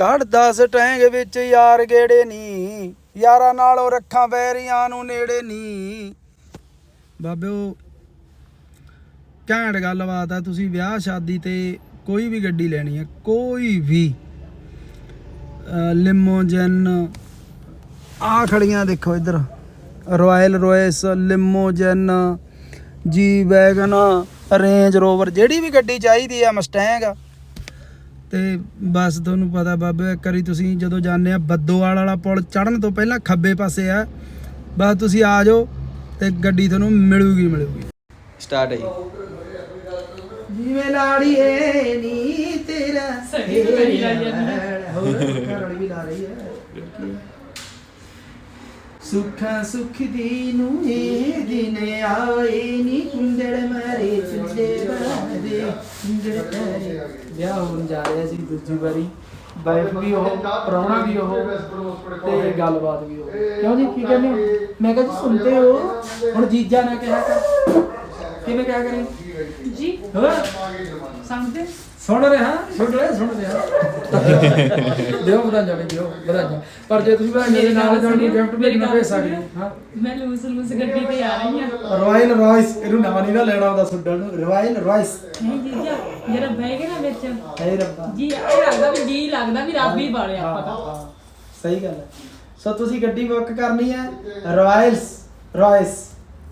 ਕੱਢਦਾ ਸਟੈਂਗ ਵਿੱਚ ਯਾਰ ਗੇੜੇ ਨੀ, ਯਾਰਾਂ ਨਾਲੋਂ ਰੱਖਾਂ ਵੈਰੀਆਂ ਨੂੰ ਨੇੜੇ ਨੀ। ਬਾਬਿਓ, ਘੈਂਟ ਗੱਲਬਾਤ ਆ, ਤੁਸੀਂ ਵਿਆਹ ਸ਼ਾਦੀ ਤੇ ਕੋਈ ਵੀ ਗੱਡੀ ਲੈਣੀ ਹੈ ਕੋਈ ਵੀ ਲਿਮੋਜਨ ਆ ਖੜੀਆਂ ਦੇਖੋ ਇੱਧਰ royal Royce ਲਿਮੋਜਨ G wagon range Rover ਜਿਹੜੀ ਵੀ ਗੱਡੀ ਚਾਹੀਦੀ ਆ ਮਸਟੈਂਗ ਤੇ ਬਸ ਤੁਹਾਨੂੰ ਪਤਾ ਬਾਬੇ ਇੱਕ ਵਾਰੀ ਤੁਸੀਂ ਜਦੋਂ ਜਾਂਦੇ ਆ ਬੱਦੋਵਾਲ ਵਾਲਾ ਪੁਲ ਚੜਨ ਤੋਂ ਪਹਿਲਾਂ ਖੱਬੇ ਪਾਸੇ ਆ ਬਸ ਤੁਸੀਂ ਆ ਜਾਓ ਤੇ ਗੱਡੀ ਤੁਹਾਨੂੰ ਮਿਲੂਗੀ ਮਿਲੂਗੀ। ਸਟਾਰਟ ਹੈ ਜਿਵੇਂ ਲਾੜੀਏ ਨੀ ਤੇਰਾ ਸਹੀ ਮੇਰੀ ਲਾਈ ਜਾਂਦੀ ਹੋਰ ਘਰ ਵਾਲੀ ਵੀ ਲਾ ਰਹੀ ਹੈ। ਸੁੱਖਾ ਸੁਖ ਦੀ ਨੂੰ ਇਹ ਦਿਨ ਆਏ ਨੀ ਕੁੰਡੜ ਮਾਰੇ ਚੁੱਲੇ ਬਾਦੇ ਕੁੰਡੜ ਤਾਰੇ ਵਿਆਹ ਹੋਣ ਜਾ ਰਿਹਾ ਸੀ ਦੂਜੀ ਵਾਰੀ। ਵਾਈਫ ਵੀ ਉਹ ਪ੍ਰਾਹੁਣਾ ਵੀ ਉਹ ਤੇ ਗੱਲਬਾਤ ਵੀ ਉਹ। ਕਿਉਂ ਜੀ ਕੀ ਕਹਿੰਦੇ ਹੋ? ਮੈਂ ਕਿਹਾ ਜੀ ਸੁਣਦੇ ਹੋ। ਹੁਣ ਜੀਜਾ ਨਾ ਕਿਹਾ ਕਰ ਕਿਵੇਂ ਕਿਹਾ ਕਰੀ? ਜੀ। ਹੋਰ? ਸਮਝਦੇ? ਸੁਣ ਰਿਹਾ ਸੁਣ ਰਿਹਾ ਸੁਣ ਰਿਹਾ। ਦਿਓ ਵਧਾਈਆਂ ਵੀ ਦਿਓ ਵਧਾਈਆਂ। ਪਰ ਜੇ ਤੁਸੀਂ ਮੇਰੇ ਨਾਲ ਜਾਣ ਨੂੰ ਗਿਫਟ ਭੇਜਣਾ ਭੇਜ ਸਕਦੇ ਹੋ? ਮੈਂ ਲੂਸ ਲੂਸ ਗੱਡੀ ਤੇ ਆ ਰਹੀ ਹਾਂ। ਰਾਇਲ ਰਾਇਸ ਇਹਨੂੰ ਨਾਂ ਨਹੀਂ ਨਾ ਲੈਣਾ ਹੁੰਦਾ ਸੁੱਡਣ ਨੂੰ ਰਾਇਲ ਰਾਇਸ। ਨਹੀਂ ਜੀ ਜਿਹੜਾ ਬਹਿ ਗਿਆ ਨਾ ਵਿੱਚ। ਹੈ ਰੱਬਾ। ਜੀ ਇਹ ਲੱਗਦਾ ਵੀ ਜੀ ਲੱਗਦਾ ਵੀ ਰੱਬ ਹੀ ਬਾਲਿਆ ਆਪਾਂ ਤਾਂ। ਹਾਂ, ਸਹੀ ਗੱਲ ਹੈ। ਸੋ ਤੁਸੀਂ ਗੱਡੀ ਬੁੱਕ ਕਰਨੀ ਹੈ ਰਾਇਲਸ ਰਾਇਸ।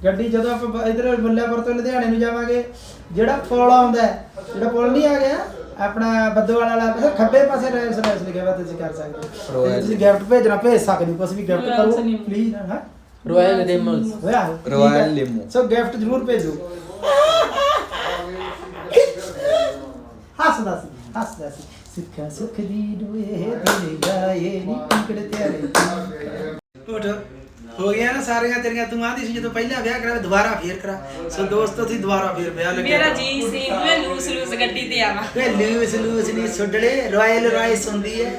ਗੱਡੀ ਜਦੋਂ ਆਪਾਂ ਇਧਰ ਬੱਲਿਆਪੁਰ ਤੋਂ ਲੁਧਿਆਣੇ ਨੂੰ ਜਾਵਾਂਗੇ ਜਿਹੜਾ ਪੁਲ ਆਉਂਦਾ ਹੈ, ਜਿਹੜਾ ਪੁਲ ਨਹੀਂ ਆ ਗਿਆ ਆਪਣਾ ਬੱਦੋਵਾਲ ਵਾਲਾ ਉਹਦੇ ਖੱਬੇ ਪਾਸੇ ਰਾਇਲਸ ਰਾਇਸ ਲਿਖਿਆ ਹੋਇਆ ਤੁਸੀਂ ਕਰ ਸਕਦੇ ਹੋ ਤੇ। ਤੁਸੀਂ ਗਿਫਟ ਭੇਜਣਾ ਭੇਜ ਸਕਦੇ ਹੋ ਕੁਝ ਵੀ ਗਿਫਟ Royals ਕਰੋ ਨਹੀਂ। ਪਲੀਜ਼ ਹਾਂ ਰਾਇਲ ਰੇਮਲਸ ਹੋਇਆ Royal Limo। ਸੋ ਗਿਫਟ ਜ਼ਰੂਰ ਭੇਜੋ ਹੱਸਦਾ ਸੀ ਹੱਸਦਾ ਸੀ ਸਿੱਖਾ ਸੁਖ ਦੀ ਡੋਏ ਦਿਲ ਗਾਏ ਨੀ ਟਿਕੜ ਤਿਆਰੇ ਉਠ ਹੋ ਗਿਆ ਨਾ ਸਾਰੀਆਂ ਤੇਰੀਆਂ ਤੂੰ ਆਂਦੀ ਸੀ ਜਦੋਂ ਪਹਿਲਾਂ ਵਿਆਹ ਕਰਾ ਦੁਬਾਰਾ ਫੇਰ ਕਰਾ। ਸੋ ਦੋਸਤੋ ਤੁਸੀਂ ਦੁਬਾਰਾ ਫੇਰ ਵਿਆਹ ਲੱਗਿਆ। ਮੇਰਾ ਜੀ ਸੀ ਮੈਂ ਲੂਸ ਲੂਸ ਗੱਡੀ ਤੇ ਆਵਾਂ। ਵੇ ਲੂਸ ਲੂਸ ਨਹੀਂ ਸੁੱਡਲੇ ਰਾਇਲ ਰਾਇਸ ਹੁੰਦੀ ਹੈ।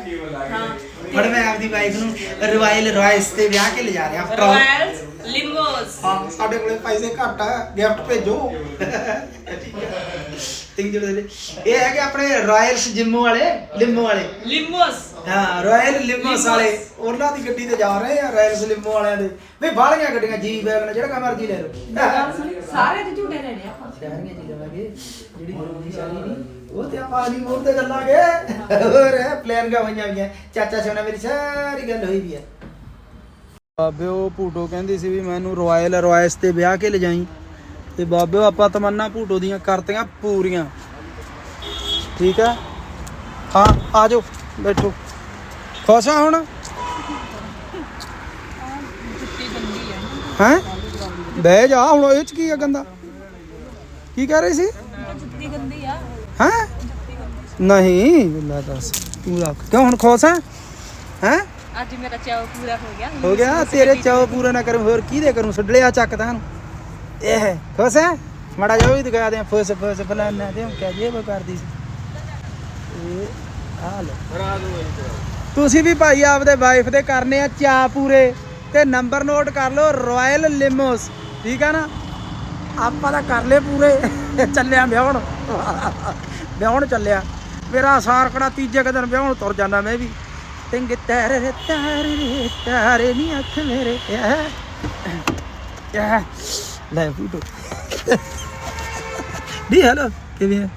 ਹਾਂ। ਹੁਣ ਮੈਂ ਆਪਦੀ ਵਾਈਫ ਨੂੰ ਰਾਇਲ ਰਾਇਸ ਤੇ ਵਿਆਹ ਕੇ ਲਿਜਾ ਰਿਹਾ। ਰਾਇਲਸ ਲਿੰਬੋਸ ਹਾਂ ਸਾਡੇ ਕੋਲੇ ਪੈਸੇ ਘੱਟ ਆ ਗਿਫਟ ਭੇਜੋ। ਤਿੰਗ ਜਿਹੜੇ ਇਹ ਹੈ ਕਿ ਆਪਣੇ ਰਾਇਲਸ ਜਿੰਮੂ ਵਾਲੇ ਲਿੰਮੋ ਵਾਲੇ। ਲਿੰਬੋਸ ਹਾਂ ਰਾਇਲ ਲਿੰਮੋਸ ਵਾਲੇ ਉਹਨਾਂ ਦੀ ਗੱਡੀ ਤੇ ਜਾ ਰਹੇ ਆ ਰਾਇਲਸ ਲਿੰਮੋ ਵਾਲਿਆਂ ਦੇ। ਵੀ ਬਾਹਲੀਆਂ ਗੱਡੀਆਂ ਜੀ ਵੈਗਨ ਜਿਹੜਾ ਕਾ ਮਰਜ਼ੀ ਲੈ ਲਓ। ਸਾਰੇ ਦੇ ਝੂਟੇ ਲੈਣੇ ਆਪਾਂ। ਸ਼ਹਿਰੀਆਂ ਚ ਜਾਵਾਂਗੇ ਜਿਹੜੀ ਜ਼ਰੂਰੀ ਸ਼ਾਦੀ ਨਹੀਂ ਉਹ ਤੇ ਆਪਾਂ ਆਲੀ ਮੋੜ ਤੇ ਗੱਲਾਂਗੇ ਹੋਰ ਪਲਾਨ ਕਾ ਹੋਈਆਂ ਹੋਈਆਂ। ਚਾਚਾ ਸੋਨਾ ਮੇਰੀ ਸਾਰੀ ਗੱਲ ਹੋਈ ਵੀ ਹੈ ਬਾਬਿਓ ਭੂਟੋ ਕਹਿੰਦੀ ਸੀ ਵੀ ਮੈਨੂੰ ਰਾਇਲ ਰਾਇਸ ਤੇ ਵਿਆਹ ਕੇ ਲਿਜਾਈ। ਤੇ ਬਾਬਿਓ ਆਪਾਂ ਤਮੰਨਾ ਭੂਟੋ ਦੀਆਂ ਕਰਤੀਆਂ ਪੂਰੀਆਂ। ਠੀਕ ਆ ਹਾਂ ਆ ਜਾਓ ਬੈਠੋ। ਖੁਸ਼ ਆ ਹੁਣ? ਹੈ? ਬਹਿ ਜਾ ਹੁਣ ਇਹ ਚ ਕੀ ਆ ਗੰਦਾ? ਕੀ ਕਹਿ ਰਹੀ ਸੀ? ਜੁੱਤੀ ਗੰਦੀ ਆ ਹੈ? ਨਹੀਂ ਲੈ ਦੱਸ ਤੂੰ ਰੱਖ। ਕਿਉਂ ਹੁਣ ਖੁਸ਼ ਆ? ਹੈ? ਅੱਜ ਮੇਰਾ ਚਾਅ ਪੂਰਾ ਹੋ ਗਿਆ। ਹੋ ਗਿਆ? ਤੇਰੇ ਚਾਹ ਪੂਰਾ ਨਾ ਕਰੂੰ ਹੋਰ ਕੀ ਦੇ ਕਰੂੰ? ਛੱਡ ਆ ਚੱਕ ਤਾਂ ਇਹ ਖੁਸ਼ ਹੈ ਮੜਾ ਜਾ ਵੀ ਦਿਖਾ ਦੇ ਫਸ ਫਸ ਫਲਾਨਾ ਤੇ ਕਿਆ ਜੇ ਉਹ ਕਰਦੀ ਸੀ। ਇਹ ਆ ਲੈ ਤੁਸੀਂ ਵੀ ਭਾਈ ਆਪਦੇ ਵਾਈਫ ਦੇ ਕਰਨੇ ਆ ਚਾਹ ਪੂਰੇ ਤੇ ਨੰਬਰ ਨੋਟ ਕਰ ਲਓ ਰਾਇਲ ਲਿਮੋਸ ਠੀਕ ਆ ਨਾ? ਆਪਾਂ ਤਾਂ ਕਰ ਲਏ ਪੂਰੇ। ਚੱਲਿਆ ਵਿਆਹਣ। ਵਿਆਹਣ ਚੱਲਿਆ। ਮੇਰਾ ਸਾਰਕੜਾ ਤੀਜੇ ਕੁ ਦਿਨ ਵਿਆਹਣ ਤੁਰ ਜਾਂਦਾ ਮੈਂ ਵੀ। ਤਿੰਗ ਤਾਰੇ ਰੇ ਤਾਰੇ ਰੇ, ਤਾਰੇ ਨੀ ਅੱਖ ਮੇਰੇ ਲੈ ਫੂਟੋ ਦੀ। ਹੈਲੋ ਕਿਵੇਂ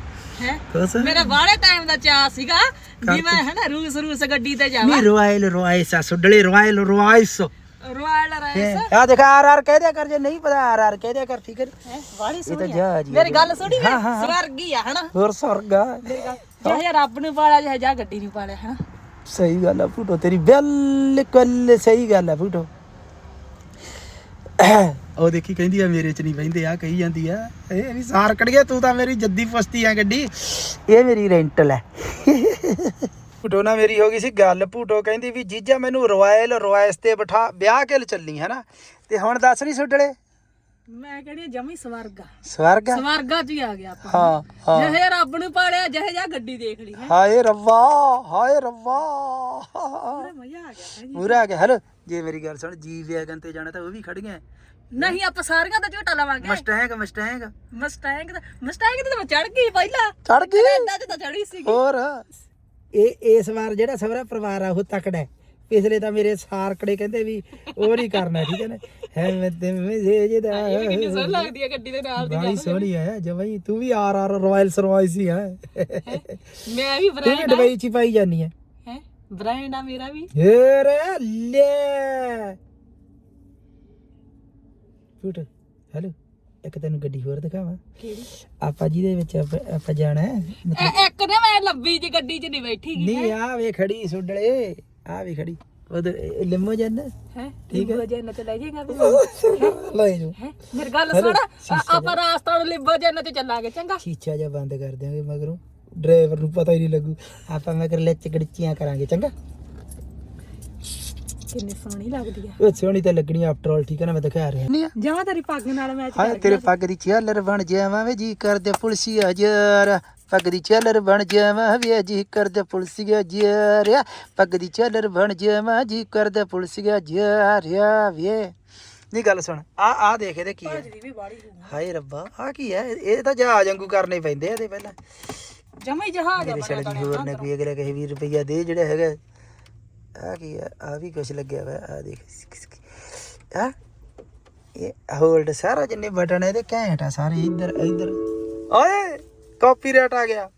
ਹੈ। ਹੈ ਕੋਸ ਮੇਰਾ ਬਾਹਲੇ ਟਾਈਮ ਦਾ ਚਾਅ ਸੀਗਾ ਵੀ ਮੈਂ ਹੈ ਨਾ ਰੂਸ ਰੂਸ ਗੱਡੀ ਤੇ ਜਾਵਾਂ। ਨੀ ਰਾਇਲ ਰਾਇਸ ਆ ਸੁੱਡਲੇ ਰਾਇਲ ਰਾਇਸ। ਰੋਇਲ ਰਾਈਸ ਆ ਦੇਖਾ ਆਰ ਆਰ ਕਹਿ ਦਿਆ ਕਰ ਜੇ ਨਹੀਂ ਪਤਾ ਆਰ ਆਰ ਕਹਿ ਦਿਆ ਕਰ ਠੀਕ ਹੈ ਵਾਲੀ ਇਹ ਤਾਂ ਸੋਹਣੀ ਜਹਾਜ਼ ਹੀ ਆ। ਮੇਰੀ ਗੱਲ ਸੁਣੀ ਹਾਂ, ਹਾਂ, ਹਾਂ। ਸਵਰਗੀ ਆ ਹਨਾ? ਹੋਰ ਸਰਗਾ ਜਿਹੇ ਰੱਬ ਨੂੰ ਪਾਲਿਆ ਜਿਹੇ ਜਾ ਗੱਡੀ ਨੂੰ ਪਾਲਿਆ ਹਨਾ? ਸਹੀ ਗੱਲ ਆ ਫੂਟੋ ਤੇਰੀ ਬਿਲਕੁਲ ਸਹੀ ਗੱਲ ਆ ਫੂਟੋ। ਉਹ ਦੇਖੀ ਕਹਿੰਦੀ ਆ ਮੇਰੇ ਚ ਨਹੀਂ ਬਹਿੰਦੇ ਆ ਕਹੀ ਜਾਂਦੀ ਆ। ਇਹ ਵੀ ਸਾਰ ਕੜ ਗਿਆ ਤੂੰ ਤਾਂ ਮੇਰੀ ਜੱਦੀ ਫਸਤੀ ਆ ਗੱਡੀ। ਇਹ ਮੇਰੀ ਰੈਂਟਲ ਹੈ ਭੂਟੋ ਨਾਲ ਮੇਰੀ ਹੋ ਗਈ ਸੀ ਗੱਲ ਭੂਟੋ ਕਹਿੰਦੀ ਵੀ ਜੀਜਾ ਮੈਨੂੰ ਰਾਇਲ ਰੋਇਸ ਤੇ ਬਿਠਾ ਵਿਆਹ ਕੇ ਚੱਲੀ ਹੈ ਤੇ ਹੁਣ ਦੱਸ ਨਹੀਂ ਸੁੱਡਲੇ ਮੈਂ ਕਹਿੰਦੀ ਜਮੀ ਸਵਰਗਾ ਸਵਰਗ? ਸਵਰਗਾ ਚ ਹੀ ਆ ਗਿਆ ਆਪਾਂ। ਹਾਂ ਹਾਂ। ਜਿਹੇ ਰੱਬ ਨੂੰ ਪਾਲਿਆ ਜਿਹੇ ਜਾ ਗੱਡੀ ਦੇਖ ਲਈ ਹਾਏ ਰੱਬਾ ਹਾਏ ਰੱਬਾ। ਮਜ਼ਾ ਆ ਗਿਆ ਪੂਰਾ ਆ ਗਿਆ ਹੈਲੋ। ਜੇ ਮੇਰੀ ਗੱਲ ਸੁਣ ਜੀ ਵੈਗਨ ਤੇ ਜਾਣਾ ਤਾਂ ਉਹ ਵੀ ਖੜੀਆਂ ਨਹੀਂ ਆਪਾਂ ਸਾਰੀਆਂ ਦਾ ਝੋਟਾ ਲਵਾਂਗੇ। ਮਸਟੈਂਗ ਮਸਟੈਂਗ ਮਸਟੈਂਗ ਦਾ ਮਸਟੈਂਗ ਤੇ ਤਾਂ ਮੈਂ ਚੜ ਗਈ ਪਹਿਲਾਂ। ਚੜ ਗਈ? ਇੰਦਾ ਤੇ ਤਾਂ ਚੜੀ ਸੀ ਹੋਰ? ਇਹ ਇਸ ਵਾਰ ਜਿਹੜਾ ਸਹੁਰਾ ਪਰਿਵਾਰ ਆ ਉਹ ਤਕੜਾ ਹੈ। ਪਿਛਲੇ ਤਾਂ ਮੇਰੇ ਸਾਰਕੜੇ ਕਹਿੰਦੇ ਵੀ ਉਹ ਨਹੀਂ ਕਰਨਾ ਠੀਕ ਹੈ ਨਾ? ਹੈ ਮੈਂ ਤੇ ਮਜੇ ਜਿਹਦਾ ਕਿੰਨੀ ਸੋਹਣੀ ਲੱਗਦੀ ਹੈ ਗੱਡੀ ਦੇ ਨਾਲ ਦੀ ਬੜੀ ਸੋਹਣੀ ਹੈ ਜਵਾਈ ਤੂੰ ਵੀ ਆਰ ਆਰ ਰਾਇਲ ਸਰਵਾਈਸ ਹੀ ਹੈ? ਮੈਂ ਵੀ ਤੂੰ ਬ੍ਰਾਂਡ ਡਬਈ ਚ ਪਾਈ ਜਾਨੀ ਹੈ। ਬ੍ਰਾਂਡ ਆ ਮੇਰਾ ਵੀ। ਏਰੇ ਲੈ ਫੁੱਟ ਹੈਲੋ ਇੱਕ ਤੈਨੂੰ ਗੱਡੀ ਹੋਰ ਦਿਖਾਵਾਂ। ਕਿਹੜੀ? ਆਪਾਂ ਜਿਹਦੇ ਵਿੱਚ ਆਪਾਂ ਆਪਾਂ ਜਾਣਾ ਹੈ ਇਹ ਇੱਕ ਨੇ ਮੈਂ ਲੰਬੀ ਜੀ ਗੱਡੀ 'ਚ ਨਹੀਂ ਬੈਠੀ ਗਈ ਨਹੀਂ ਆ ਵੇ ਖੜੀ ਸੁਡਲੇ ਆ ਵੇ ਖੜੀ। ਉਧਰ ਲਿਮੋ ਜਨ ਹੈ। ਠੀਕ ਹੈ। ਜਨ ਤੇ ਲੈ ਜਾਏਗਾ ਵੀ। ਲੈ ਜੋ ਹੈਂ? ਮੇਰੀ ਗੱਲ ਸੁਣ। ਆ- ਆਪਾਂ ਰਾਸਤਾ ਨੂੰ ਲਿੰਬੋ ਜਨ ਤੇ ਚੱਲਾਂਗੇ ਚੰਗਾ। ਸ਼ੀਸ਼ਾ ਜਿਹਾ ਬੰਦ ਕਰ ਦਿਆਂਗੇ ਮਗਰੋਂ। ਡਰਾਈਵਰ ਨੂੰ ਪਤਾ ਹੀ ਨਹੀਂ ਲੱਗੂ। ਆਪਾਂ ਮਗਰ ਲੱਚ ਗੜਚੀਆਂ ਕਰਾਂਗੇ ਚੰਗਾ? ਕਿੰਨੀ ਸੋਹਣੀ ਲੱਗਦੀ ਆ। ਉਹ ਸੋਹਣੀ ਤਾਂ ਲੱਗਣੀ ਆਫਟਰ ਆਲ ਠੀਕ ਹੈ ਨਾ ਮੈਂ ਦਿਖਾ ਰਿਹਾ। ਨਹੀਂ ਜਮਾ ਤੇਰੀ ਪੱਗ ਨਾਲ ਮੈਚ ਹਾਏ ਤੇਰੇ ਪੱਗ ਦੀ ਚਾਲਰ ਬਣ ਜਾਵਾਂ ਵੇ ਜੀ ਕਰਦੇ ਪੁਲਸੀਆ ਜਰ ਪੱਗ ਦੀ ਚਾਲਰ ਬਣ ਜਾਵਾਂ ਵੇ ਜੀ ਕਰਦੇ ਪੁਲਸੀਆ ਜਰ ਪੱਗ ਦੀ ਚਾਲਰ ਬਣ ਜਾਵਾਂ ਜੀ ਕਰਦੇ ਪੁਲਸੀਆ ਜਰ ਵੇ। ਨਹੀਂ ਗੱਲ ਸੁਣ ਆ ਆ ਦੇਖ ਇਹਦੇ ਕੀ ਹੈ ਹਾਏ ਰੱਬਾ ਆ ਕੀ ਹੈ ਇਹ ਤਾਂ ਜਹਾਜ਼ ਵਾਂਗੂ ਕਰਨੇ ਪੈਂਦੇ ਆ ਇਹਦੇ ਪਹਿਲਾਂ। ਜਮਾ ਹੀ ਜਹਾਜ਼ ਆ ਮੇਰੇ ਸਾਲੇ ਦੀ ਹੋਰ ਨਾ ਕੋਈ ਅਗਲਾ ਕਹੇ 20 ਰੁਪਈਆ ਦੇ ਜਿਹੜਾ ਹੈਗਾ। ਆ ਕੀ ਆ? ਆ ਵੀ ਕੁਛ ਲੱਗਿਆ ਵਾ। ਆ ਦੇਖ ਆ? ਇਹ ਹੋਲਡ ਸਾਰਾ ਜਿੰਨੇ ਬਟਨ ਇਹਦੇ ਘੈਂਟ ਆ ਸਾਰੇ। ਇੱਧਰ ਇੱਧਰ। ਓਏ! ਕਾਪੀਰਾਈਟ ਆ ਗਿਆ।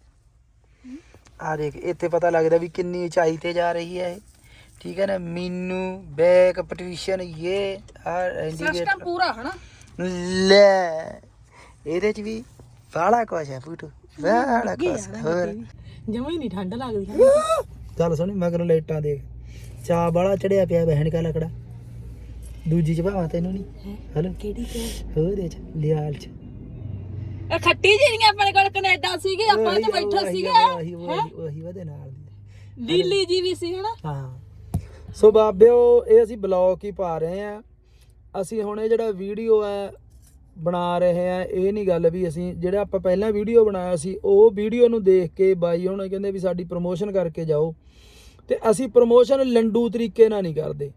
ਆ ਦੇਖ ਇੱਥੇ ਪਤਾ ਲੱਗਦਾ ਵੀ ਕਿੰਨੀ ਉਚਾਈ ਤੇ ਜਾ ਰਹੀ ਹੈ ਇਹ। ਠੀਕ ਹੈ ਨਾ? ਮੀਨੂ ਬੈਕ ਪੋਜੀਸ਼ਨ ਇਹ ਆ ਸਿਸਟਮ ਇੰਡੀਕੇਟਰ ਪੂਰਾ ਹਨਾ? ਲੈ। ਇਹਦੇ ਚ ਵੀ ਬਾਲਾ ਕੁਛ ਹੈ ਫੂਟੂ ਬਾਲਾ ਕੁਛ ਹੋਰ। ਜਮਾ ਹੀ ਨਹੀਂ ਠੰਡ ਲੱਗਦੀ। ਹੈ ਚੱਲ ਸੁਣੀ ਮਗਰ ਲਾਈਟਾਂ ਦੇਖ ਚਾ ਬਾਲਾ ਚੜਿਆ ਪਿਆ ਬਹਿਣ ਕਾ ਲਕੜਾ। ਦੂਜੀ ਚ ਭਾਵਾਂ ਤੈਨੂੰ ਨਹੀਂ ਹਲੋ। ਕਿਹੜੀ ਕਿ ਉਹਦੇ ਚ ਲਿਆਲ ਚ। ਇਹ ਖੱਟੀ ਜਿਹੜੀਆਂ ਆਪਣੇ ਕੋਲ ਕੈਨੇਡਾ ਸੀਗੇ ਆਪਾਂ ਤੇ ਬੈਠੇ ਸੀਗੇ। ਉਹੀ ਉਹੀ ਨਾਲ ਦੀ। ਲੀਲੀ ਜੀ ਵੀ ਸੀ ਹਨਾ? ਹਾਂ। ਸੋ ਬਾਬਿਓ ਇਹ ਅਸੀਂ ਬਲੌਗ ਹੀ ਪਾ ਰਹੇ ਆ। ਅਸੀਂ ਹੁਣ ਇਹ ਜਿਹੜਾ ਵੀਡੀਓ ਹੈ ਬਣਾ ਰਹੇ ਆ ਇਹ ਨਹੀਂ ਗੱਲ ਵੀ ਅਸੀਂ ਜਿਹੜਾ ਆਪਾਂ ਪਹਿਲਾਂ ਵੀਡੀਓ ਬਣਾਇਆ ਸੀ ਉਹ ਵੀਡੀਓ ਨੂੰ ਦੇਖ ਕੇ ਬਾਈ ਹੁਣ ਕਹਿੰਦੇ ਵੀ ਸਾਡੀ ਪ੍ਰੋਮੋਸ਼ਨ ਕਰਕੇ ਜਾਓ। ਤੇ ਅਸੀਂ ਪ੍ਰੋਮੋਸ਼ਨ ਲੰਡੂ ਤਰੀਕੇ ਨਾਲ ਨਹੀਂ ਕਰਦੇ।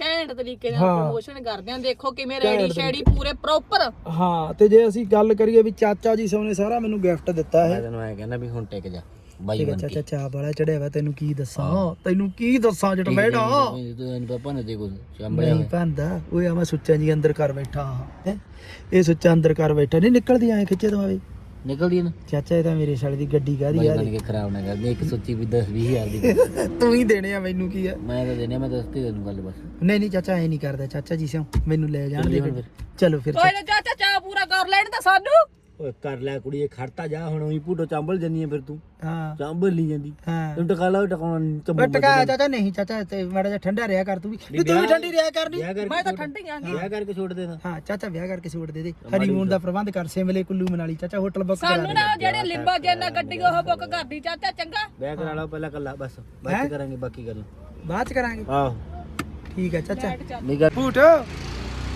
ਘੈਂਟ ਤਰੀਕੇ ਨਾਲ ਹਾਂ। ਪ੍ਰੋਮੋਸ਼ਨ ਕਰਦੇ ਆਂ ਦੇਖੋ ਕਿਵੇਂ ਘੈਂਟ ਰੈਡੀ ਸ਼ੈਡੀ ਪੂਰੇ ਪ੍ਰੋਪਰ ਹਾਂ ਤੇ ਜੇ ਅਸੀਂ ਗੱਲ ਕਰੀਏ ਵੀ ਚਾਚਾ ਜੀ ਸੋਨੇ ਸਾਰਾ ਮੈਨੂੰ ਗਿਫਟ ਦਿੱਤਾ ਹੈ। ਤੈਨੂੰ ਐ ਕਹਿੰਦਾ ਵੀ ਹੁਣ ਟਿਕ ਜਾ। ਠੀਕ ਹੈ ਚਾਚਾ ਚਾਹ ਵਾਲਾ ਚੜਿਆ ਵਾ ਤੈਨੂੰ ਕੀ ਦੱਸਾਂ? ਤੈਨੂੰ ਕੀ ਦੱਸਾਂ ਜਟ ਬੈਠਾ? ਤੂੰ ਇਹਨੂੰ ਪਾਪਾ ਨੇ ਦੇ ਕੁਝ ਚੰਬੜਿਆ ਨਹੀਂ ਓਏ ਆ ਮੈਂ ਸੁੱਚਾ ਜੀ ਅੰਦਰ ਕਰ ਬੈਠਾ ਹੈ ਇਹ ਸੁੱਚਾ ਅੰਦਰ ਕਰ ਬੈਠਾ ਨਹੀਂ ਨਿਕਲਦੀ ਐ ਖਿੱਚੇ ਤੋਂ ਆਵੇ। ਨਿਕਲਦੀ ਨਾ। ਚਾਚਾ ਇਹ ਤਾਂ ਮੇਰੇ ਸਾਲੇ ਦੀ ਗੱਡੀ ਕਾਦੀ ਬਾਈ ਆ ਬਣ ਕੇ ਖਰਾਬ ਨਾ ਕਰ ਦੇ ਇੱਕ ਸੋਚੀ ਵੀ 10 20000 ਦੀ। ਤੂੰ ਹੀ ਦੇਣੇ ਆ ਮੈਨੂੰ ਕੀ ਆ? ਮੈਂ ਤਾਂ ਦੇਣੇ ਮੈਂ ਦੱਸਤੀ ਤੈਨੂੰ ਗੱਲ ਬਸ। ਨਹੀਂ ਨਹੀਂ ਚਾਚਾ ਐ ਨਹੀਂ ਕਰਦਾ। ਚਾਚਾ ਜੀ ਸਿਓ ਮੈਨੂੰ ਲੈ ਜਾਣ ਦੇ। ਚਲੋ ਫਿਰ ਕੋਈ ਨਾ ਚਾਚਾ ਚਾਹ ਪੂਰਾ ਕਰ ਲੈਣ ਤਾਂ ਸਾਨੂੰ। ਓਏ ਕਰ ਲੈ ਕੁੜੀਏ ਖੜਤਾ ਜਾ ਹੁਣ ਉਹੀ ਭੂਟੋ ਚਾਂਬਲ ਜੰਨੀ ਆ ਫਿਰ ਤੂੰ। ਹਾਂ। ਚਾਂਬਲ ਨਹੀਂ ਜਾਂਦੀ ਹਾਂ। ਤੂੰ ਟਕਾ ਲਾ ਟਕਾਉਣਾ ਟਕਾ ਚਾਚਾ ਨਹੀਂ ਚਾਚਾ ਤੇ ਮਾੜਾ ਜਿਹਾ ਠੰਡਾ ਰਿਹਾ ਕਰ ਤੂੰ ਵੀ। ਤੂੰ ਵੀ ਠੰਡੀ ਰਿਹਾ ਕਰਨੀ ਮੈਂ ਤਾਂ ਠੰਡੀ ਆਂ ਵਿਆਹ ਕਰਕੇ ਛੋੜ ਦੇਣਾ ਹਾਂ ਚਾਚਾ ਵਿਆਹ ਕਰਕੇ ਸੂਟ ਦੇ ਦੇ। ਹਨੀਮੂਨ ਦਾ ਪ੍ਰਬੰਧ ਕਰ ਸਿਮਲੇ ਕੁੱਲੂ ਮਨਾਲੀ। ਚਾਚਾ ਹੋਟਲ ਬੁੱਕ ਕਰਾ ਸਾਨੂੰ ਨਾ ਜਿਹੜੇ ਲਿੰਬਾ ਜੈਨਾ ਗੱਡੀ ਉਹ ਬੁੱਕ ਕਰਦੀ ਚਾਚਾ ਚੰਗਾ? ਵਿਆਹ ਕਰਾ ਲਾ ਪਹਿਲਾਂ ਕੱਲਾ ਬਸ। ਬਾਅਦ ਕਰਾਂਗੇ ਬਾਕੀ ਗੱਲ। ਬਾਅਦ ਕਰਾਂਗੇ। ਆਹੋ। ਠੀਕ ਹੈ ਚਾਚਾ। ਨਹੀਂ ਬੂਟ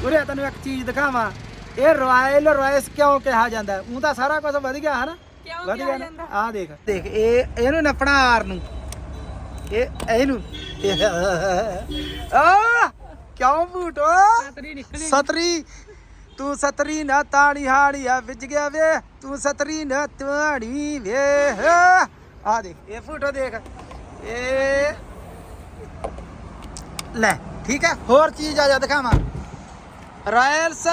ਉਰੇ ਤੈਨੂੰ ਇੱਕ ਚੀਜ਼ ਦਿਖਾਵਾਂ। ਇਹ ਰਾਇਲ ਰਾਇਸ ਕਿਉਂ ਕਿਹਾ ਜਾਂਦਾ? ਉਹ ਤਾਂ ਸਾਰਾ ਕੁਝ ਵਧ ਗਿਆ ਹਨਾ? ਕਿਉਂ ਨਾ? ਆਹ ਦੇਖ। ਦੇਖ ਇਹ ਇਹਨੂੰ ਨੱਪਣਾ ਆਰ ਨੂੰ। ਇਹ ਇਹਨੂੰ। ਆ ਕਿਉਂ ਨਿਕਲ। ਸਤਰੀ। ਤੂੰ ਸਤਰੀ ਨਾ ਤਾਣੀ ਹਾੜੀ ਆ ਵਿੱਚ ਗਿਆ ਵੇ। ਤੂੰ ਸਤਰੀ ਨਾ ਤਾਣੀ ਵੇ। ਆ ਦੇਖ ਇਹ ਫੋਟੋ ਦੇਖ। ਇਹ ਲੈ ਠੀਕ ਹੈ? ਹੋਰ ਚੀਜ਼ ਆ ਜਾ ਦਿਖਾਵਾਂ। ਰਾਇਲਸ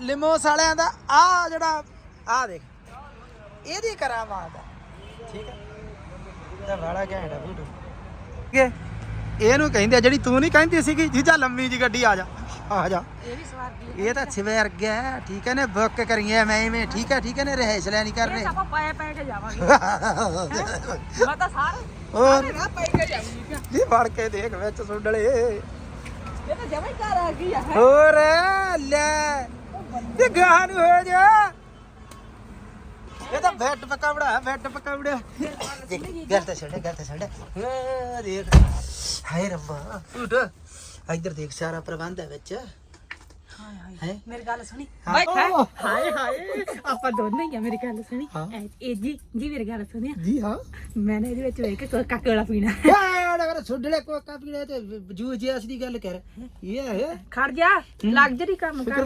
ਲਿਮੋਸ ਵਾਲਿਆਂ ਦਾ ਆ ਜਿਹੜਾ ਆ ਦੇਖ। ਇਹਦੀ ਕਰਾਮਾਤ ਆ। ਠੀਕ ਹੈ ਇਹਦਾ ਬੜਾ ਘੈਂਟ ਆ ਫੋਟੋ ਠੀਕ ਹੈ ਇਹਨੂੰ ਕਹਿੰਦੇ ਆ ਜਿਹੜੀ ਤੂੰ ਨਹੀਂ ਕਹਿੰਦੀ ਸੀਗੀ ਜੀਜਾ ਲੰਮੀ ਜੀ ਗੱਡੀ ਆ ਜਾ ਆ ਜਾ। ਇਹ ਵੀ ਸਵਾਰ ਦੀ ਇਹ ਤਾਂ ਸਵੇਰ ਗਿਆ ਠੀਕ ਹੈ ਨੇ ਬੁੱਕ ਕਰੀਏ ਮੈਂ ਇਵੇਂ ਠੀਕ ਹੈ ਠੀਕ ਹੈ ਨੇ ਰਹਿਸ਼ ਲੈ ਨਹੀਂ ਕਰਨੇ। ਆਪਾਂ ਪਾਏ ਪੈ ਕੇ ਜਾਵਾਂਗੇ। ਮੈਂ ਤਾਂ ਸਾਰੇ ਹੋਰ? ਨਾ ਪੈ ਕੇ ਜਾਵਾਂਗੀ ਜੀ ਫੜ ਕੇ ਦੇਖ ਵਿੱਚ ਸੁੰਡਲੇ। ਇਹ ਤਾਂ ਜਮਾ ਘਰ ਆ ਗਈ ਆ ਹੋਰ ਲੈ। ਇਹ ਗਾਹ ਨੂੰ ਹੋ ਜਾ। ਇਹ ਤਾਂ ਬੈੱਡ ਪਕਾਵੜਾ ਬੈੱਡ ਪਕਾਵੜਾ ਗੱਲ ਤਾਂ ਛੱਡ ਗੱਲ ਤਾਂ ਛੱਡ। ਦੇਖ। ਹਾਏ ਰੱਬਾ। ਉਠ ਇੱਧਰ ਦੇਖ ਸਾਰਾ ਪ੍ਰਬੰਧ ਹੈ ਵਿੱਚ। ਹਾਏ ਹਾਏ ਮੇਰੀ ਗੱਲ ਸੁਣੀ। ਹਾਂ। ਬਾਈ ਹਾਏ ਹਾਏ ਆਪਾਂ ਦੋਨੇ ਹੀ ਆ ਮੇਰੀ ਗੱਲ ਸੁਣੀ। ਇਹ ਜੀ ਜੀ ਮੇਰੀ ਗੱਲ ਸੁਣਿਆ ਜੀ ਹਾਂ। ਮੈਨੇ ਇਹਦੇ ਵਿੱਚ ਵੇਖ ਕੇ ਕੋਕਾ ਕੋਲਾ ਪੀਣਾ। ਯਾਰ ਅਗਰ ਸੁੱਡਲੇ ਕੋਕਾ ਪੀਣੇ ਤੇ ਜੂਸ ਜਿਆਸ ਦੀ ਗੱਲ ਕਰ। ਇਹ ਹੈ। ਖੜ ਜਾ ਲਗਜ਼ਰੀ ਕੰਮ ਕਰ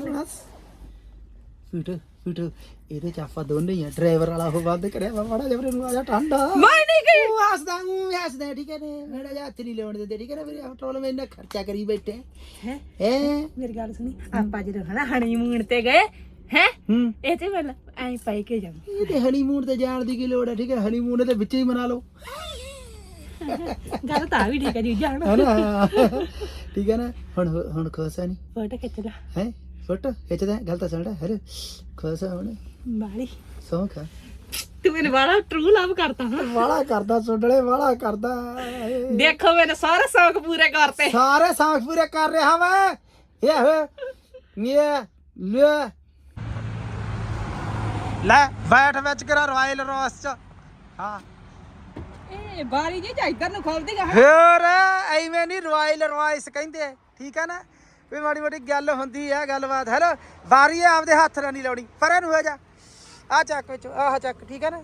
ਇਹਦੇ ਚ ਆਪਾਂ ਦੋਨੇ ਹੀ ਆ। ਡਰਾਈਵਰ ਵਾਲਾ ਉਹ ਬੰਦ ਕਰਿਆ। ਵਾ ਮਾੜਾ ਜਿਹਾ ਨੂੰ ਆ ਜਾ ਠੰਡਾ। ਮੈਂ ਨਹੀਂ ਗਈ। ਉਹ ਹੱਸਦਾ ਉਹ ਹੱਸਦਾ ਠੀਕ ਹੈ ਨੇ? ਮੇਰਾ ਜਿਹਾ ਹੱਥ ਨਹੀਂ ਲਾਉਣ ਦਿੰਦੇ ਠੀਕ ਹੈ ਨਾ? ਮੇਰੇ ਪੈਟਰੋਲ ਮੈਂ ਇੰਨਾ ਖਰਚਾ ਕਰੀ ਬੈਠੇ। ਹੈ? ਹੈ? ਮੇਰੀ ਗੱਲ ਸੁਣੀ। ਆਪਾਂ ਜਦੋਂ ਹਨਾ ਹਨੀਮੂਨ ਤੇ ਗਏ ਹੈ? ਇਹ ਤੇ ਮੈਂ ਐਂ ਪਾਈ ਕੇ ਜਾਵਾਂ ਇਹ ਤੇ ਹਨੀਮੂਨ ਤੇ ਜਾਣ ਦੀ ਕੀ ਲੋੜ ਹੈ ਠੀਕ ਹੈ? ਹਨੀਮੂਨ ਦੇ ਵਿੱਚ ਹੀ ਮਨਾ ਲਓ। ਗੱਲ ਤਾਂ ਵੀ ਠੀਕ ਹੈ ਜੀ ਜਾਣ। ਨਾ ਠੀਕ ਹੈ ਨਾ? ਹੁਣ ਹੁਣ ਖੁਸ਼ ਹੈ ਨਹੀਂ ਫੋਟੋ ਖਿੱਚ ਲਾ। ਹੈ? ਗੱਲ ਤਾਂ ਸੁਣਦਾ ਹਰ। ਖੁਸ਼ ਹੈ ਹੁਣ। ਬਾਲੀ। ਸੌਂਖ ਤੂੰ ਮੈਨੂੰ ਬੜਾ ਟਰੂ ਲਵ ਕਰਤਾ ਹਾਂ ਵਾਲਾ ਕਰਦਾ ਸੁੰਡਲੇ ਵਾਲਾ ਕਰਦਾ। ਏ। ਦੇਖੋ ਮੇਰੇ ਸਾਰੇ ਸ਼ੌਕ ਪੂਰੇ ਕਰਤੇ। ਸਾਰੇ ਸਾਖ ਪੂਰੇ ਕਰ ਰਿਹਾ ਮੈਂ। ਇਹ ਹੋ ਇਹ ਲੈ। ਲੈ ਬੈਠ ਵਿੱਚ ਕਰਾ ਰਾਇਲ ਰੋਸ ਚ। ਹਾਂ। ਇਹ ਬਾਰੀ ਜੀ ਇੱਧਰ ਨੂੰ ਖੋਲਦੀ ਗਾ ਹੋਰ ਐਵੇਂ ਨਹੀਂ ਰਾਇਲ ਰੋਇਸ ਕਹਿੰਦੇ। ਠੀਕ ਆ ਨਾ? ਵੀ ਮਾੜੀ ਮਾੜੀ ਗੱਲ ਹੁੰਦੀ ਆ ਗੱਲਬਾਤ ਹੈਲੋ। ਵਾਰੀ ਆਪਦੇ ਹੱਥ ਨਾਲ ਨਹੀਂ ਲਾਉਣੀ। ਪਰੇ ਨੂੰ ਹੋ ਜਾ। ਆ ਚੱਕ ਵਿੱਚ ਆਹ ਚੱਕ ਠੀਕ ਆ ਨਾ?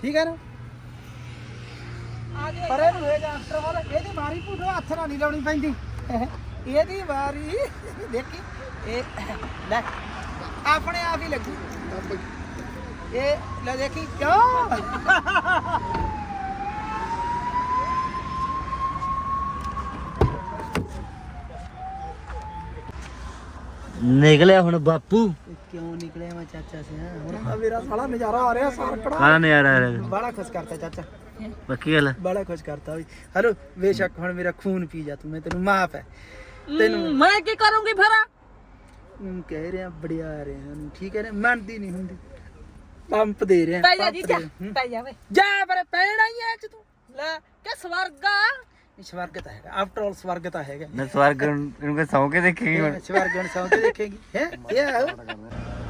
ਠੀਕ ਆ ਨਾ? ਪਰੇ ਨੂੰ ਹੋ ਜਾ ਅੰਤਰ ਵਾਲਾ। ਇਹਦੀ ਵਾਰੀ ਭੂਟੋ ਹੱਥ ਨਾਲ ਨਹੀਂ ਲਾਉਣੀ ਪੈਂਦੀ। ਇਹਦੀ ਵਾਰੀ ਦੇਖੀ। ਇਹ ਲੈ ਆਪਣੇ ਆਪ ਹੀ ਲੱਗੂ। ਇਹ ਲੈ ਦੇਖੀ ਕਿਉਂ? ਨਿਕਲਿਆ ਹੁਣ ਬਾਪੂ। ਕਿਉਂ ਨਿਕਲਿਆ ਮੈਂ ਚਾਚਾ ਸੇ ਹੁਣ ਤਾਂ ਮੇਰਾ ਸਾਲਾ ਨਜ਼ਾਰਾ ਆ ਰਿਹਾ ਸਾਰਕੜਾ ਕਾਹਦਾ ਨਜ਼ਾਰਾ ਆ ਰਿਹਾ ਬੜਾ ਖੁਸ਼ ਕਰਤਾ ਚਾਚਾ। ਪੱਕੀ ਗੱਲ ਬੜਾ ਖੁਸ਼ ਕਰਤਾ ਵੀ। ਹਲੋ ਬੇਸ਼ੱਕ ਹੁਣ ਮੇਰਾ ਖੂਨ ਪੀ ਜਾ ਤੂੰ ਮੈਂ ਤੈਨੂੰ ਮਾਫ ਹੈ ਤੈਨੂੰ ਮੈਂ ਕੀ ਕਰੂੰਗੀ ਫਿਰ? ਹਮ, ਕਹਿ ਰਿਹਾ ਬੜਿਆ ਰਹੇ ਹਨ ਠੀਕ ਹੈ ਨਾ ਮੰਨਦੀ ਨਹੀਂ ਹੁੰਦੀ। ਪੰਪ ਦੇ ਰਿਹਾ ਪੈ ਜਾ ਜੀ। ਪੈ ਜਾ ਵੇ। ਜਾ ਪਰ ਪੈਣਾ ਹੀ ਐ ਚ ਤੂੰ। ਲੈ ਕਿ ਸਵਰਗਾ ਸਵਰਗ ਤਾਂ ਹੈਗਾ। ਆਫਟਰ ਆਲ ਸਵਰਗ ਤਾਂ ਹੈਗਾ। ਮੈਂ ਸਵਰਗ ਨੂੰ ਕੋਈ ਸੌਂ ਕੇ ਦੇਖੇਗੀ ਹੁਣ। ਸਵਰਗ ਹੁਣ ਸੌਂ ਕੇ ਦੇਖੇਗੀ। ਹੈ? ਇਹ ਆਹੋ।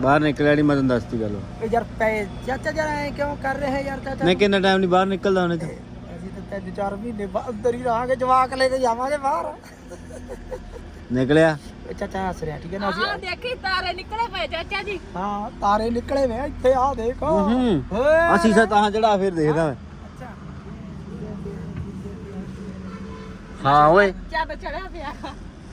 ਬਾਹਰ ਨਿਕਲਿਆ ਨਹੀਂ ਮੈਂ ਤੁਹਾਨੂੰ ਦੱਸਤੀ ਗੱਲ। ਇਹ ਯਾਰ ਪੈ ਚਾਚਾ ਜਰਾ ਐ ਕਿਉਂ ਕਰ ਰਿਹਾ ਹੈ ਯਾਰ ਚਾਚਾ? ਨਹੀਂ ਕਿੰਨਾ ਟਾਈਮ ਨਹੀਂ ਬਾਹਰ ਨਿਕਲਦਾ ਉਹਨੇ ਤਾਂ। ਅਸੀਂ ਤਾਂ ਤਿੰਨ ਚਾਰ ਮਹੀਨੇ ਬਾਅਦ ਅੰਦਰ ਹੀ ਰਹਾਂਗੇ ਜਵਾਕ ਲੈ ਕੇ ਜਾਵਾਂਗੇ ਬਾਹਰ। ਨਿਕਲਿਆ? ਇਹ ਚਾਚਾ ਹੱਸ ਰਿਹਾ ਠੀਕ ਹੈ ਨਾ? ਆ ਅਸੀਂ ਦੇਖੀ ਤਾਰੇ ਨਿਕਲੇ ਪਏ ਚਾਚਾ ਜੀ। ਹਾਂ ਤਾਰੇ ਨਿਕਲੇ ਵੇ ਇੱਥੇ ਆ ਦੇਖੋ। ਹੂੰ ਤਾਂ ਜਿਹੜਾ ਫਿਰ ਦੇਖਦਾ ਮੈਂ ਹਾਂ ਓਏ। ਚੱਲ ਚੜਿਆ ਪਿਆ।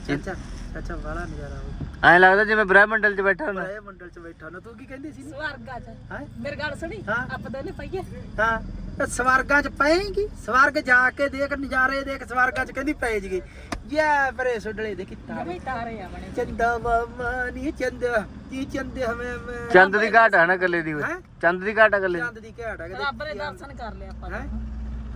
ਚਾਚਾ ਚਾਚਾ ਵਾਲਾ ਨਜ਼ਾਰਾ ਉਹ ਐਂ ਲੱਗਦਾ ਜਿਵੇਂ ਬ੍ਰਹਮੰਡਲ 'ਚ ਬੈਠਾ ਹੁੰਦਾ। ਬੜੇ ਮੰਡਲ ਚ ਬੈਠਾ ਨਾ ਤੂੰ ਕੀ ਕਹਿੰਦੀ ਸੀ? ਸਵਰਗਾ ਚ। ਹਾਂ? ਮੇਰੀ ਗੱਲ ਸੁਣੀ? ਹਾਂ। ਆਪਾਂ ਦੋਨੇ ਪਈਏ। ਹਾਂ। ਤੇ ਸਵਰਗਾਂ ਚ ਪਏਗੀ? ਸਵਰਗ ਜਾ ਕੇ ਦੇਖ ਨਜ਼ਾਰੇ ਦੇਖ ਸਵਰਗਾਂ ਚ ਕਹਿੰਦੀ ਪੈ ਜਗੀ ਯਾ ਬਰੇ ਸੁਡਲੇ ਦੇਖੀ ਤਾਰੇ ਜਮੇ ਤਾਰੇ ਆ ਬਣੇ। ਚੰਦਾ ਮਾਮਾ ਨੀ ਚੰਦ ਕੀ ਚੰਦ ਹਮੇ ਮੈਂ ਚੰਦ ਦੀ ਘਾਟ ਹੈ ਨਾ ਗੱਲੇ ਦੀ ਓਏ। ਹੈਂ? ਚੰਦ ਦੀ ਘਾਟ ਆ ਗੱਲੇ ਦੀ। ਚੰਦ ਦੀ ਘਾਟ ਹੈ ਰੱਬ ਦੇ ਦਰਸ਼ਨ ਕਰ ਲਿਆ ਆਪਾਂ ਹੈ?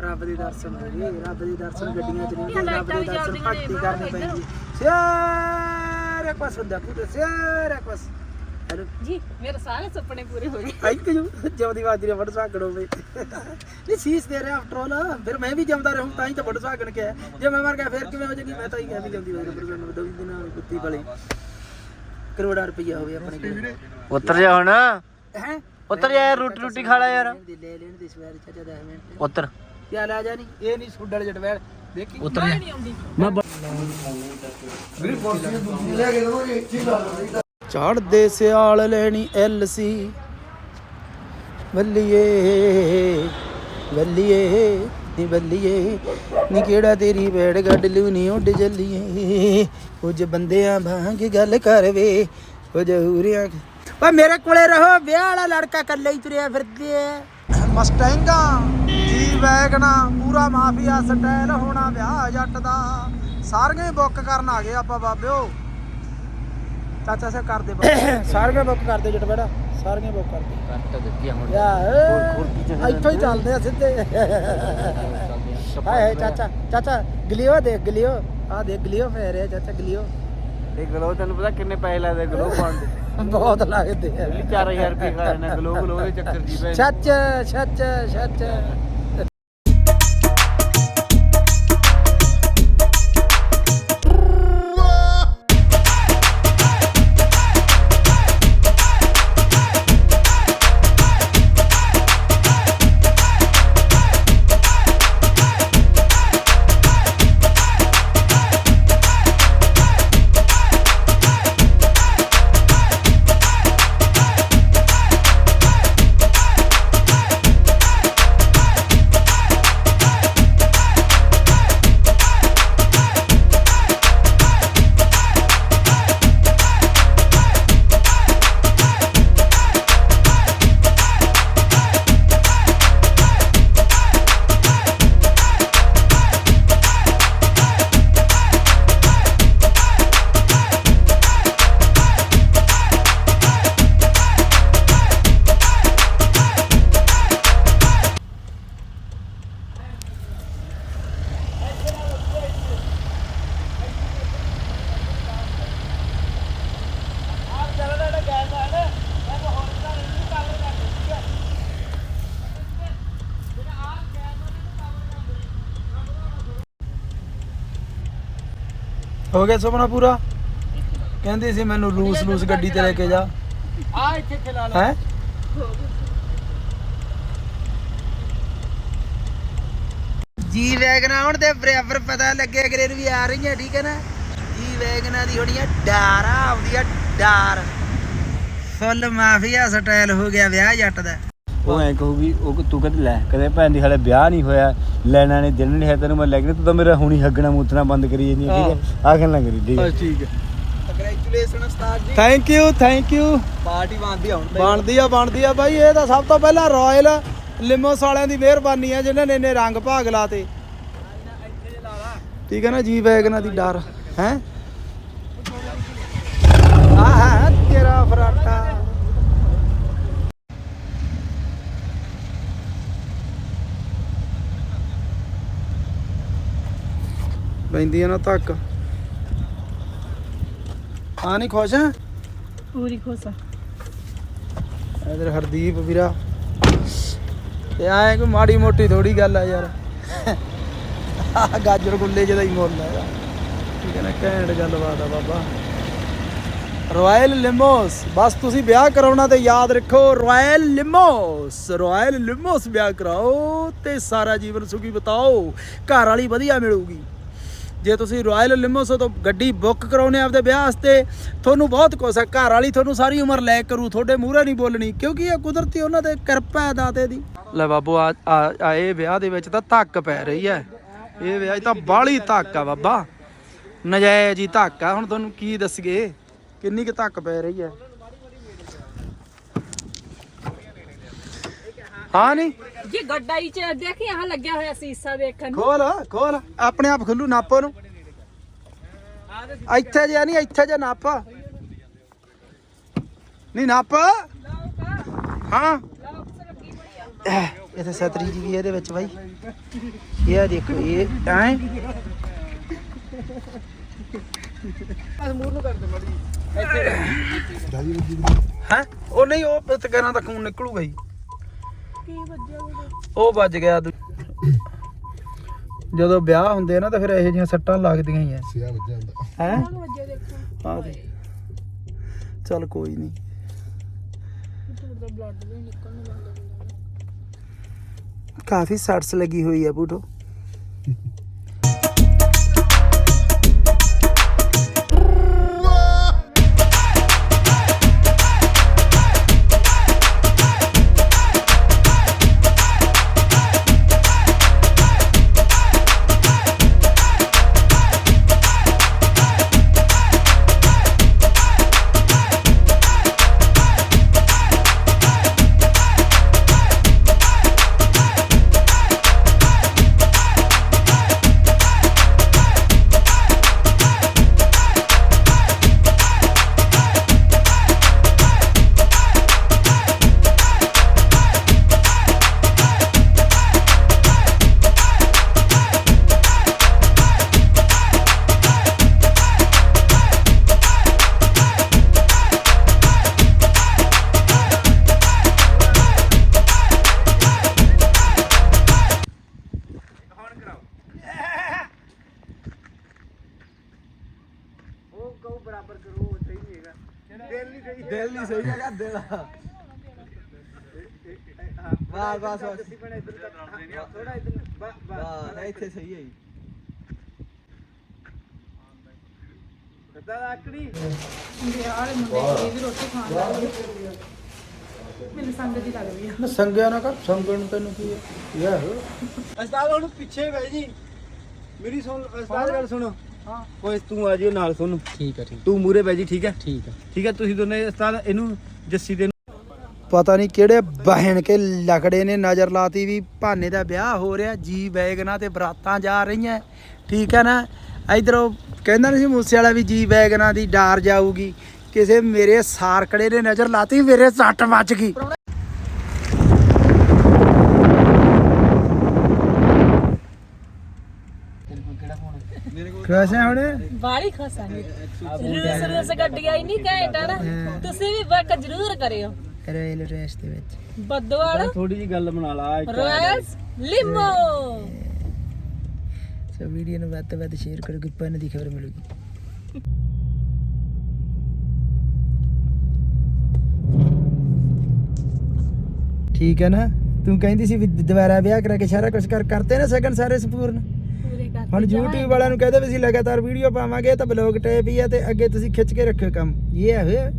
ਰੱਬ ਦੇ ਦਰਸ਼ਨ ਹੋ ਗਏ ਰੱਬ ਦੇ ਦਰਸ਼ਨ ਗੱਡੀਆਂ ਚ ਨਹੀਂ ਰੱਬ ਦੇ ਦਰਸ਼ਨ ਭਗਤੀ ਕਰਨੀ। ਪੈਂਦੀ ਸਿਆਰ ਇੱਕ ਵਾਰ ਹੁੰਦਾ ਪੁੱਤ ਸਿਆਰ ਇੱਕ ਵਾਰ ਹੈਲੋ। ਜੀ ਮੇਰੇ ਸਾਰੇ ਸੁਪਨੇ ਪੂਰੇ ਹੋ ਗਏ। ਆਈ ਕਿ ਜਿਉਂਦੀ ਬਾਜੀ ਨੇ ਵੱਡ ਸਾਗੜ ਹੋਵੇ। ਨਹੀਂ ਸੀਸ ਦੇ ਰਿਹਾ ਆਫਟਰ ਆਲ ਫਿਰ ਮੈਂ ਵੀ ਜਿਉਂਦਾ ਰਹੂੰ ਤਾਂ ਹੀ ਤਾਂ ਵੱਡ ਸਾਗਣ ਕਿਹਾ। ਜੇ ਮੈਂ ਮਰ ਗਿਆ ਫਿਰ ਕਿਵੇਂ ਹੋ ਜਾਗੀ ਮੈਂ ਤਾਂ ਹੀ ਕਿਹਾ ਵੀ ਜਿਉਂਦੀ ਬਾਜੀ ਵੱਡ ਸਾਗਣ ਦੋ ਦਿਨਾਂ ਦੀ ਕੁੱਤੀ ਵਾਲੀ। ਕਰੋੜਾਂ ਰੁਪਈਆ ਹੋਵੇ ਆਪਣੇ ਕੋਲ। ਉੱਤਰ ਜਾ ਹੁਣ। ਹੈ? ਉੱਤਰ ਜਾ ਯਾਰ ਰੋਟੀ ਰੋਟੀ ਖਾ ਲੈ ਯਾਰ। ਲੈ ਲੈਣ ਦੇ ਸਵੇਰ ਚਾਚਾ 10 ਮਿੰਟ ਉੱਤਰ। ਕਿਆ ਲੈ ਜਾ ਨਹੀਂ ਇਹ ਨਹੀਂ ਸੁੱਡਲ ਜਟਵੈਲ। ਦੇਖੀ ਉੱਤਰ ਜਾ। ਨਹੀਂ ਆਉਂਦੀ। ਮੈਂ ਚੜਦੇ ਸਿਆਲ ਲੈਣੀ ਐਲ ਸੀ ਬੱਲੀਏ ਬੱਲੀਏ ਨੀ ਬੱਲੀਏ ਨੀ ਕਿਹੜਾ ਤੇਰੀ ਬੈੜ ਗੱਡ ਲੂ ਨੀ ਉੱਡ ਜੱਲੀਏ। ਕੁਝ ਬੰਦਿਆਂ ਵਾਂਗ ਗੱਲ ਕਰ ਵੇ ਕੁਝ ਹੂਰਿਆਂ ਓ ਮੇਰੇ ਕੋਲੇ ਰਹੋ ਵਿਆਹ ਵਾਲਾ ਲੜਕਾ ਕੱਲੇ ਹੀ ਤੁਰਿਆ ਫਿਰਦੇ ਐ ਮਸਟੈਂਗਾ ਜੀ ਵੈਗਨਾ ਪੂਰਾ ਮਾਫੀਆ ਸਟਾਈਲ ਹੋਣਾ ਵਿਆਹ ਜੱਟ ਦਾ। ਸਾਰੀਆਂ ਬੁੱਕ ਕਰਨ ਆ ਗਏ ਆਪਾਂ ਬਾਬਿਓ। ਚਾਚਾ ਸੇ ਕਰ ਦੇ ਸਾਰੀਆਂ ਬੁੱਕ ਕਰ ਦੇ ਜਟ ਬੇੜਾ ਸਾਰੀਆਂ ਬੁੱਕ ਕਰ ਦੇ ਕੱਟ ਦਿੱਤੀ ਹੁਣ। ਯਾ ਇੱਥੋਂ ਹੀ ਚੱਲਦੇ ਆ ਸਿੱਧੇ। ਹਾਏ ਹਾਏ ਚਾਚਾ ਚਾਚਾ ਗਲਿਓ ਦੇਖ ਗਲਿਓ। ਆ ਦੇਖ ਗਲਿਓ ਫੇਰ ਰਿਹਾ ਚਾਚਾ ਗਲਿਓ। ਇਹ ਗਲੋ ਤੈਨੂੰ ਪਤਾ ਕਿੰਨੇ ਪੈਸੇ ਲੱਗਦੇ ਗਲੋ ਪਾਉਣ ਦੇ। ਬਹੁਤ ਲੱਗਦੇ ਆ। 4000 ਰੁਪਏ ਖਾ ਲੈਣਾ ਗਲੋ ਗਲੋ ਦੇ ਚੱਕਰ ਜੀ ਪੈ ਸੱਚ ਸੱਚ ਸੱਚ। ਹੋ ਗਿਆ ਸੁਪਨਾ ਪੂਰਾ? ਕਹਿੰਦੀ ਸੀ ਮੈਨੂੰ ਰੂਸ ਰੂਸ ਗੱਡੀ ਤੇ ਲੈ ਕੇ ਜਾ। ਆ ਇੱਥੇ ਇੱਥੇ ਲਾ ਹੈ? ਜੀ ਵੈਗਨਾ ਹੁਣ ਤੇ ਬਰਾਬਰ ਪਤਾ ਲੱਗਿਆ ਕਿ ਇਹਨੂੰ ਵੀ ਆ ਰਹੀਆਂ ਠੀਕ ਹੈ ਨਾ? ਜੀ ਵੈਗਨਾ ਦੀ ਹੋਣੀ ਆ ਡਾਰ ਆਉਂਦੀ ਆ ਡਾਰ। ਫੁੱਲ ਮਾਫੀਆ ਸਟਾਈਲ ਹੋ ਗਿਆ ਵਿਆਹ ਜੱਟ ਦਾ। ਉਹ ਐ ਕਹੂਗੀ ਉਹ ਤੂੰ ਕਦੇ ਲੈ ਕਦੇ ਭੈਣ ਦੀ ਹਾਲੇ ਵਿਆਹ ਨਹੀਂ ਹੋਇਆ ਲੈਣਾ ਨਹੀਂ ਦੇਣਾ ਨਹੀਂ ਹੈ ਤੈਨੂੰ ਮੈਂ ਲੈ ਕੇ ਤੂੰ ਤਾਂ ਮੇਰਾ ਹੁਣੀ ਹੱਗਣਾ ਮੂਤਣਾ ਬੰਦ ਕਰੀ ਜਾਂਦੀ ਹੈ ਠੀਕ ਹੈ? ਆਖਣ ਨਾ ਕਰੀ ਠੀਕ ਹੈ? ਠੀਕ ਹੈ। ਕੰਗ੍ਰੈਚੁਲੇਸ਼ਨ ਉਸਤਾਦ ji. Thank you thank you party ਬਣਦੀ ਆ ਹੁਣ ਬਣਦੀ ਆ ਬਣਦੀ ਆ ਬਾਈ ਇਹ ਤਾਂ ਸਭ ਤੋਂ ਪਹਿਲਾਂ ਰਾਇਲ ਲਿਮੋਸ ਵਾਲਿਆਂ ਦੀ ਮਿਹਰਬਾਨੀ ਆ ਜਿਨ੍ਹਾਂ ਨੇ ਇੰਨੇ ਰੰਗ ਭਾਗ ਲਾਤੇ। ਠੀਕ ਹੈ ਨਾ ਜੀ ਵੈਗਨਾਂ ਦੀ ਡਰ ਹੈ? ਆਹ ਤੇਰਾ ਫਰਾਟਾ। ਪੈਂਦੀ ਆ ਨਾ ਤੱਕ ਆ ਨਹੀਂ ਖੁਸ਼? ਆ ਪੂਰੀ ਖੁਸ਼ ਇਧਰ ਹਰਦੀਪ ਵੀਰਾ। ਤੇ ਐ ਕੋਈ ਮਾੜੀ ਮੋਟੀ ਥੋੜੀ ਗੱਲ ਆ ਯਾਰ। ਗਾਜਰ ਗੁੱਲੇ ਜਿਹਦਾ ਹੀ ਮੁੱਲ ਹੈਗਾ ਠੀਕ ਹੈ ਨਾ ਘੈਂਟ ਗੱਲਬਾਤ ਆ ਬਾਬਾ। ਰਾਇਲ ਲਿਮੋਸ ਬਸ ਤੁਸੀਂ ਵਿਆਹ ਕਰਾਉਣਾ ਤੇ ਯਾਦ ਰੱਖੋ ਰਾਇਲ ਲਿਮੋਸ ਰਾਇਲ ਲਿਮੋਸ ਵਿਆਹ ਕਰਾਓ ਤੇ ਸਾਰਾ ਜੀਵਨ ਸੁਖੀ ਬਤਾਓ। ਘਰ ਵਾਲੀ ਵਧੀਆ ਮਿਲੂਗੀ। ਜੇ ਤੁਸੀਂ ਰਾਇਲ ਲਿਮੋਸ ਤੋਂ ਗੱਡੀ ਬੁੱਕ ਕਰਾਉਨੇ ਆਪਦੇ ਵਿਆਹ ਵਾਸਤੇ, ਤੁਹਾਨੂੰ ਬਹੁਤ ਕੁਛ ਹੈ ਘਰ ਵਾਲੀ ਤੁਹਾਨੂੰ ਸਾਰੀ ਉਮਰ ਲੈ ਕਰੂ, ਤੁਹਾਡੇ ਮੂਹਰੇ ਨਹੀਂ ਬੋਲਣੀ, ਕਿਉਂਕਿ ਇਹ ਕੁਦਰਤੀ ਉਹਨਾਂ ਦੇ ਕਿਰਪਾ ਹੈ ਦਾਤੇ ਦੀ। ਲੈ ਬਾਬੂ, ਆ ਆ- ਵਿਆਹ ਦੇ ਵਿੱਚ ਤਾਂ ਧੱਕ ਪੈ ਰਹੀ ਹੈ। ਇਹ ਵਿਆਹ 'ਚ ਤਾਂ ਬਾਹਲੀ ਧੱਕ ਆ ਬਾਬਾ। ਨਜਾਇਜ਼ ਹੀ ਧੱਕ ਆ। ਹੁਣ ਤੁਹਾਨੂੰ ਕੀ ਦੱਸੀਏ? ਕਿੰਨੀ ਕੁ ਧੱਕ ਪੈ ਰਹੀ ਹੈ? ਹਾਂ ਨਹੀਂ ਜੀ ਗੱਡਾਈ ਚ ਦੇਖੀ ਆਹ ਲੱਗਿਆ ਹੋਇਆ ਸੀਸਾ ਦੇਖਣ ਨੂੰ। ਖੋਲ ਖੋਲ। ਆਪਣੇ ਆਪ ਖੁੱਲੂ ਨਾਪੋ ਨੂੰ। ਇੱਥੇ ਜਿਆ ਨਹੀਂ ਇੱਥੇ ਜਿਆ ਨੱਪ। ਨਹੀਂ ਨੱਪ। ਹਾਂ। ਇਹ ਤਾਂ ਸਤਰੀ ਜੀ ਵੀ ਇਹਦੇ ਵਿੱਚ ਬਾਈ। ਇਹ ਆ ਦੇਖੋ ਇਹ ਐ। ਹੈ? ਉਹ ਨਹੀਂ ਉਹ ਪਿੱਤ ਕਰਾਂ ਤਾਂ ਖੂਨ ਨਿਕਲੂਗਾ ਹੀ। ਉਹ ਵੱਜ ਗਿਆ ਦੂ- ਜਦੋਂ ਵਿਆਹ ਹੁੰਦੇ ਆ ਨਾ ਤਾਂ ਫਿਰ ਇਹੋ ਜਿਹੀਆਂ ਸੱਟਾਂ ਲੱਗਦੀਆਂ ਹੀ ਆ। ਸਿਆ ਵੱਜਿਆ ਹੁੰਦਾ। ਹੈ? ਆ ਦੇ ਚੱਲ ਕੋਈ ਨਹੀਂ ਕਾਫੀ ਸੱਟਸ ਲੱਗੀ ਹੋਈ ਆ ਬੂਟੋ। ਸਹੀ ਹੈਗਾ ਦਿਲ ਬਾਸ ਬਾਸ ਬਾਸ। ਥੋੜਾ ਇਧਰ ਬਾਸ ਇੱਥੇ ਸਹੀ ਹੈ ਜੀ। ਕਿੱਦਾਂ ਆਕੜੀ ਨਾ। ਸੰਗਿਆ ਨਾ ਕਰ ਸੰਗਣ ਤੈਨੂੰ ਕੀ ਹੈ? ਯਾਰ। ਉਸਤਾਦ ਹੁਣ ਪਿੱਛੇ ਬਹਿ ਜੀ। ਮੇਰੀ ਸੁਣ ਉਸਤਾਦ ਗੱਲ ਸੁਣੋ। ਹਾਂ ਕੋਈ ਤੂੰ ਆ ਜਿਓ ਨਾਲ ਸੁਣ ਠੀਕ ਹੈ ਠੀਕ ਤੂੰ ਮੂਰੇ ਬਹਿ ਜੀ ਠੀਕ ਹੈ ਠੀਕ ਹੈ ਠੀਕ ਹੈ ਤੁਸੀਂ ਦੋਨੇ ਉਸਤਾਦ ਇਹਨੂੰ ਜੱਸੀ ਦੇ ਪਤਾ ਨਹੀਂ ਕਿਹੜੇ ਬਹਿਣ ਕੇ ਲਕੜੇ ਨੇ ਨਜ਼ਰ ਲਾਤੀ ਵੀ ਭਾਨੇ ਦਾ ਵਿਆਹ ਹੋ ਰਿਹਾ ਜੀ ਵੈਗਨਾਂ ਤੇ ਬਰਾਤਾਂ ਜਾ ਰਹੀਆਂ। ਠੀਕ ਹੈ ਨਾ? ਇਧਰੋਂ ਕਹਿੰਦਾ ਨਹੀਂ ਸੀ ਮੂਸੇ ਵਾਲਾ ਵੀ ਜੀ ਵੈਗਨਾਂ ਦੀ ਡਾਰ ਜਾਊਗੀ। ਕਿਸੇ ਮੇਰੇ ਸਾਰਕੜੇ ਨੇ ਨਜ਼ਰ ਲਾਤੀ ਮੇਰੇ ਸੱਟ ਵੱਜ ਗਈ। ਕਿਵੇਂ ਹੁਣ? ਬਾਲੀ ਖੁਸ਼ ਆ ਰੂਸ ਰੂਸ ਗੱਡੀ ਆਈ ਨਹੀਂ ਘੈਂਟ ਨਾ ਤੁਸੀਂ ਵੀ ਵਰਕ ਜ਼ਰੂਰ ਕਰਿਓ। ਰੇਲ ਰੇਸ ਦੇ ਵਿੱਚ। ਬੱਦਵਾਲ ਥੋੜੀ ਜੀ ਗੱਲ ਬਣਾ ਲਾ ਇੱਕ ਰੋਇਲਸ ਲਿਮੋ। ਸੋ ਵੀਡੀਓ ਨੂੰ ਵੱਧ ਤੋਂ ਵੱਧ ਸ਼ੇਅਰ ਕਰੋ ਕਿ ਪੈਨ ਦੀ ਖਬਰ ਮਿਲੂਗੀ। ਠੀਕ ਹੈ ਨਾ? ਤੂੰ ਕਹਿੰਦੀ ਸੀ ਵੀ ਦੁਬਾਰਾ ਵਿਆਹ ਕਰਾ ਕੇ ਸਾਰਾ ਕੁਝ ਕਰ ਕਰਤੇ ਨਾ ਸਗਨ ਸਾਰੇ ਸੰਪੂਰਨ। ਹੁਣ YouTube ਵਾਲਿਆਂ ਨੂੰ ਕਹਦੇ ਵੀ ਅਸੀਂ ਲਗਾਤਾਰ ਵੀਡੀਓ ਪਾਵਾਂਗੇ ਤਾਂ ਬਲੌਗ ਟੇਪ ਹੀ ਆ ਤੇ ਅੱਗੇ ਤੁਸੀਂ ਖਿੱਚ ਕੇ ਰੱਖਿਓ ਕੰਮ। ਇਹ ਹੈ ਹੋਇਆ